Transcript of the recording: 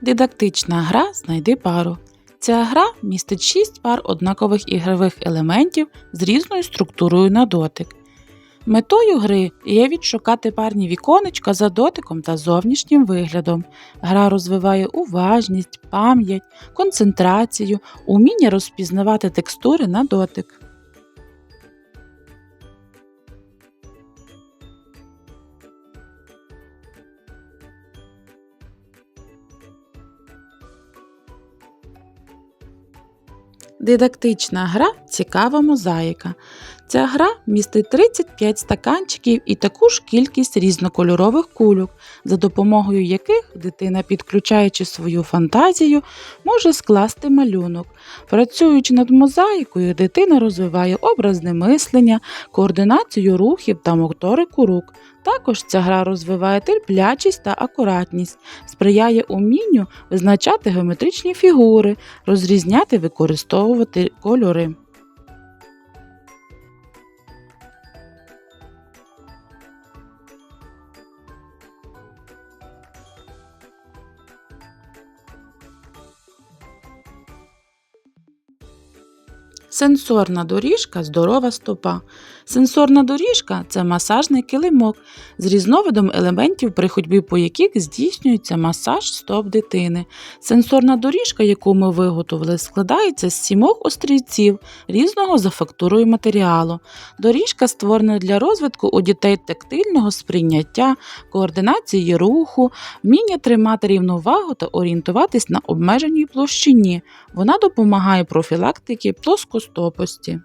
Дидактична гра Знайди пару. Ця гра містить 6 пар однакових ігрових елементів з різною структурою на дотик. Метою гри є відшукати парні віконечка за дотиком та зовнішнім виглядом. Гра розвиває уважність, пам'ять, концентрацію, уміння розпізнавати текстури на дотик. Дидактична гра Цікава мозаїка. Ця гра містить 35 стаканчиків і таку ж кількість різнокольорових кульок, за допомогою яких дитина, підключаючи свою фантазію, може скласти малюнок. Працюючи над мозаїкою, дитина розвиває образне мислення, координацію рухів та моторику рук. Також ця гра розвиває терплячість та акуратність, сприяє умінню визначати геометричні фігури, розрізняти, використовувати кольори. Сенсорна доріжка здорова стопа. Сенсорна доріжка це масажний килимок з різновидом елементів, при ходьбі по яких здійснюється масаж стоп дитини. Сенсорна доріжка, яку ми виготовили, складається з сімох острівців різного за фактурою матеріалу. Доріжка створена для розвитку у дітей тактильного сприйняття, координації руху, вміння тримати рівновагу та орієнтуватись на обмеженій площині. Вона допомагає профілактики плоскостопості.